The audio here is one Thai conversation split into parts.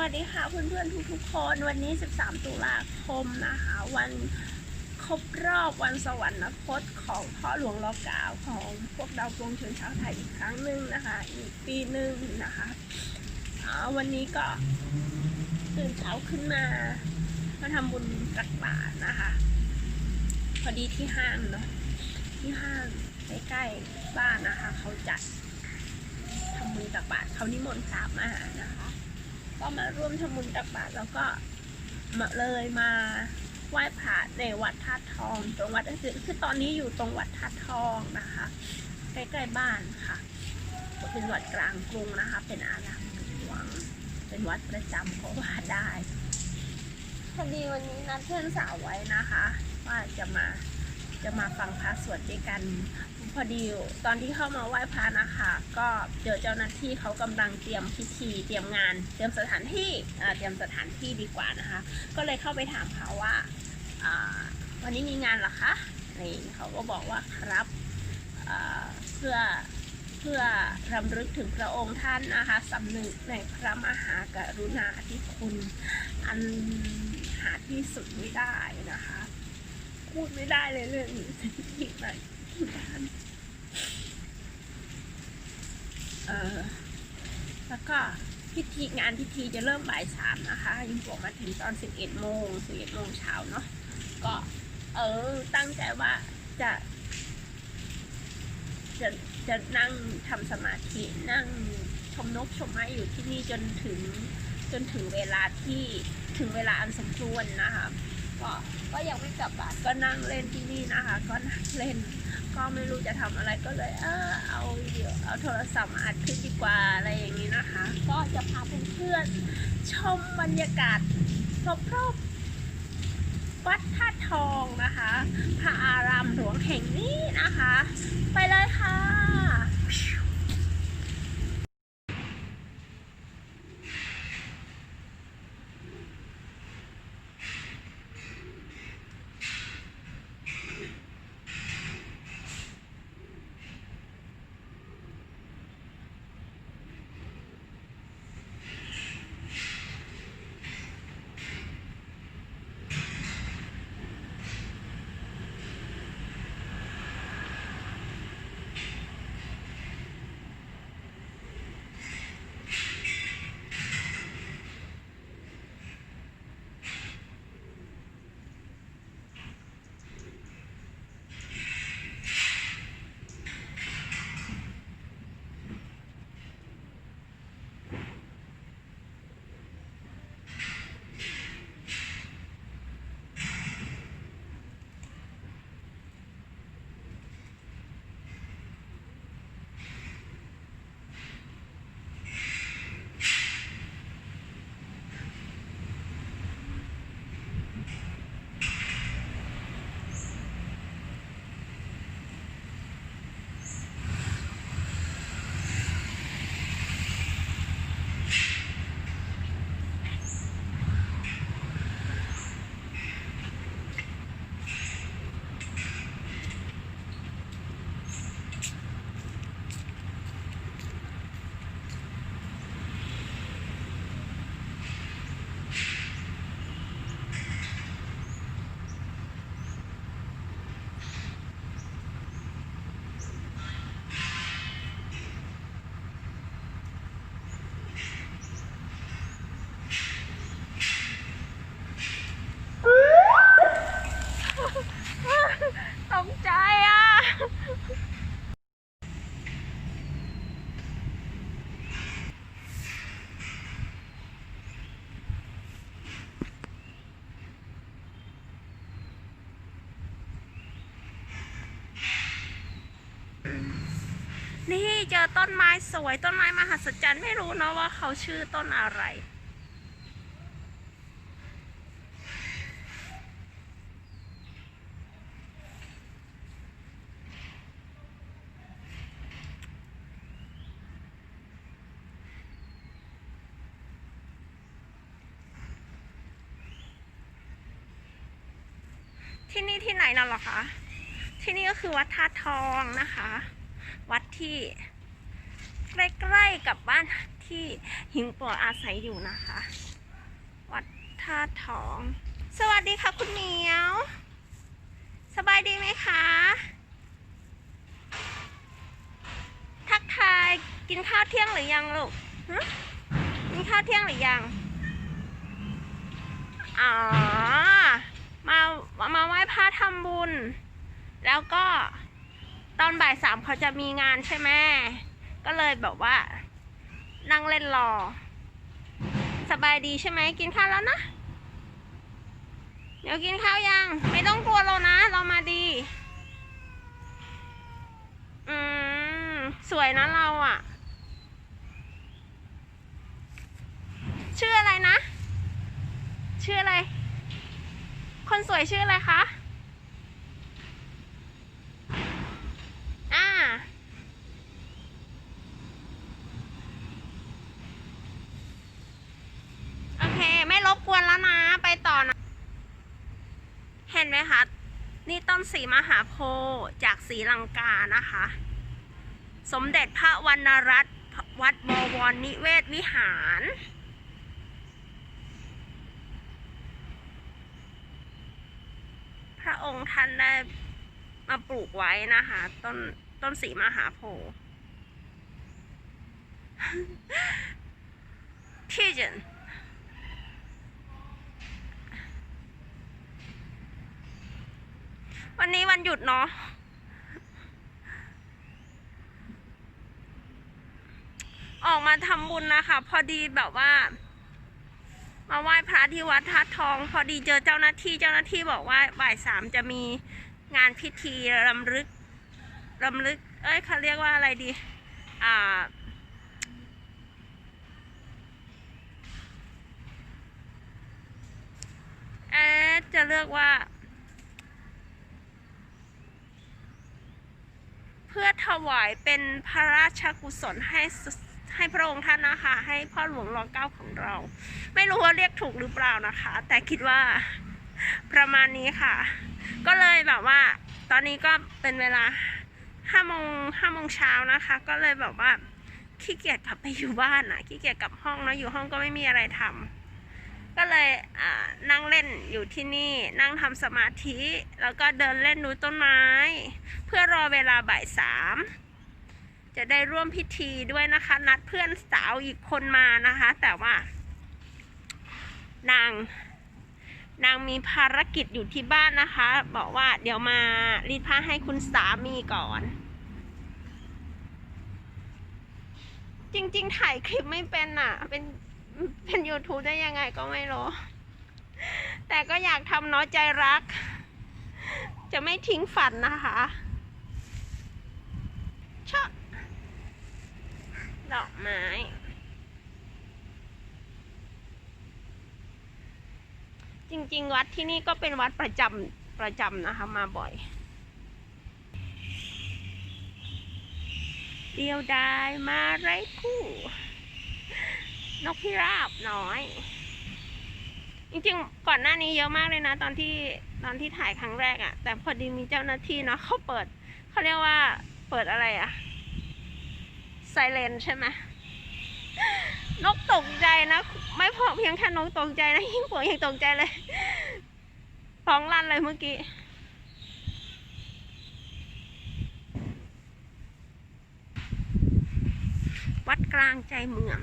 วัสดีค่ะเพื่อนๆทุกๆคนวันนี้ 13 ตุลาคมนะคะ วันครบรอบวันสวรรคตของพ่อหลวงรอเกล้าของพวกดาวกวงชนชาวไทยอีกครั้งหนึ่งนะคะ อีกปีหนึ่งนะคะวันนี้ก็ตื่นเช้าขึ้นมามาทำบุญตักบาตรนะคะ พอดีที่ห้างเนาะที่ห้างใกล้ๆบ้านนะคะ เขาจัดทำบุญตักบาตรเขานิมนต์พระมานะคะ ก็มาร่วมทำบุญตักบาตรแล้วก็มาเลยมาไหว้พระในวัดธาตุทองตรงวัดคือคือตอนนี้อยู่ตรงวัดธาตุทองนะคะ ใกล้ๆบ้านค่ะเป็นวัดกลางกรุงนะคะ เป็นอารามหลวงเป็นวัดประจำก็ว่าได้พอดีวันนี้นัดเพื่อนสาวไว้นะคะ ว่าจะมาจะมาฟังพระสวดด้วยกัน พอดีตอนที่เข้ามาไหว้พระนะคะ ก็เจอเจ้าหน้าที่เขากำลังเตรียมพิธี เตรียมงาน เตรียมสถานที่เตรียมสถานที่ดีกว่านะคะ ก็เลยเข้าไปถามเขาว่าวันนี้มีงานหรอคะนี่เขาก็บอกว่าครับเพื่อเพื่อรำลึกถึงพระองค์ท่านนะคะสำนึกในพระมหากรุณาธิคุณอันหาที่สุดไม่ได้นะคะ พูดไม่ได้เลยเรื่องนี้สถิติใหม่ท่าน อแล้วก็พิธีงานพิธีจะเริ่มบ่ายสามนะคะยิงบอกมาถึงตอนสิบเอ็ดโมงสิบเอ็ดโมงเช้าเนาะก็ เออ ตั้งใจว่าจะ จะจะนั่งทำสมาธินั่งชมนกชมไม้อยู่ที่นี่จนถึงจนถึงเวลาที่ถึงเวลาอันสมควรนะคะก็ก็ยังไม่กลับบ้านก็นั่งเล่นที่นี่นะคะ ก็นั่งเล่นก็ไม่รู้จะทำอะไรก็เลยเออเอาเดี๋ยวเอาโทรศัพท์อัดคลิปดีกว่าอะไรอย่างนี้นะคะ ก็จะพาเพื่อนๆชมบรรยากาศรอบๆวัดธาตุทองนะคะพระอารามหลวงแห่งนี้นะคะ ไปเลยค่ะ นี่เจอต้นไม้สวยต้นไม้มหัศจรรย์ไม่รู้เนอะว่าเขาชื่อต้นอะไร ที่นี่ที่ไหนน่ะหรอคะ ที่นี่ก็คือวัดธาตุทองนะคะ วัดที่ใกล้ๆกับบ้านที่หิงปัวอาศัยอยู่นะคะ วัดท่าทอง สวัสดีค่ะคุณเหมียว สบายดีไหมคะ ทักทายกินข้าวเที่ยงหรือยังลูกกินข้าวเที่ยงหรือยัง อ๋อ มา มาไหว้พระทำบุญ แล้วก็ ตอนบ่ายสามเขาจะมีงานใช่ไหมก็เลยแบบว่า นั่งเล่นรอ สบายดีใช่ไหมกินข้าวแล้วนะ เดี๋ยวกินข้าวยัง ไม่ต้องกลัวเรานะ เรามาดี อืม สวยนะเราอะ่ะ ชื่ออะไรนะ ชื่ออะไร คนสวยชื่ออะไรคะ อ่า โอเค ไม่รบกวนแล้วนะ ไปต่อนะ เห็นไหมคะนี่ต้นสีมหาโพธิ์จากสีลังกานะคะ สมเด็จพระวรรณรัตน์วัดบวรนิเวศวิหาร พระองค์ท่านได้มาปลูกไว้นะคะ ต้นต้นสีมหาโพธิ์ pigeon วันนี้วันหยุดเนาะออกมาทำบุญนะคะ พอดีแบบว่า มาไหว้พระที่วัดทัดทอง พอดีเจอเจ้าหน้าที่เจ้าหน้าที่บอกว่าบ่ายสามจะมีงานพิธีรำลึกรำลึก เอ้ยเขาเรียกว่าอะไรดี อ่า เอ๊จะเลือกว่า พื่อถวายเป็นพระราชกุศลให้ให้พระองค์ท่านนะคะ ให้พ่อหลวงรอเก้าของเรา ไม่รู้ว่าเรียกถูกหรือเปล่านะคะ แต่คิดว่าประมาณนี้ค่ะ ก็เลยแบบว่า ตอนนี้ก็เป็นเวลาห้าโมงห้าโมงเช้านะคะ ก็เลยแบบว่าขี้เกียจกลับไปอยู่บ้านนะขี้เกียจกลับห้องเนอะอยู่ห้องก็ไม่มีอะไรทำ ก็เลยนั่งเล่นอยู่ที่นี่นั่งทำสมาธิ แล้วก็เดินเล่นดูต้นไม้ เพื่อรอเวลาบ่ายสามจะได้ร่วมพิธีด้วยนะคะ นัดเพื่อนสาวอีกคนมานะคะ แต่ว่า นาง นางมีภารกิจอยู่ที่บ้านนะคะ บอกว่าเดี๋ยวมารีดผ้าให้คุณสามีก่อน จริง ๆ ถ่ายคลิปไม่เป็นอะ เป็น เป็น YouTube ได้ยังไงก็ไม่รู้ แต่ก็อยากทำน้อยใจรัก จะไม่ทิ้งฝันนะคะชอบดอกไม้จริง ๆ วัดที่นี่ก็เป็นวัดประจำประจำนะคะ มาบ่อย เดียวดายมาไร้คู่ นกพิราบน้อย จริงๆ ก่อนหน้านี้เยอะมากเลยนะ ตอนที่ตอนที่ถ่ายครั้งแรกอะ่ะ แต่พอดีมีเจ้าหน้าที่เนาะเขาเปิดเขาเรียกว่าเปิดอะไรอะไซเรนใช่ไหมนกตกใจนะ ไม่พอเพียงแค่นกตกใจนะยิ่งกว่ายังตกใจเลยฟ้องลั่นเลยเมื่อกี้วัดกลางใจเมือง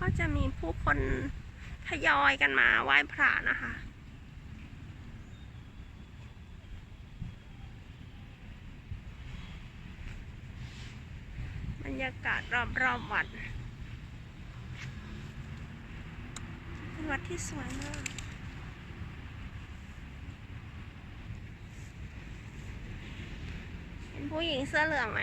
ก็จะมีผู้คนทยอยกันมาไหว้พระนะคะบรรยากาศรอบๆวัดเป็นวัดที่สวยมาก เห็น ผู้หญิงเสื้อเหลืองไหม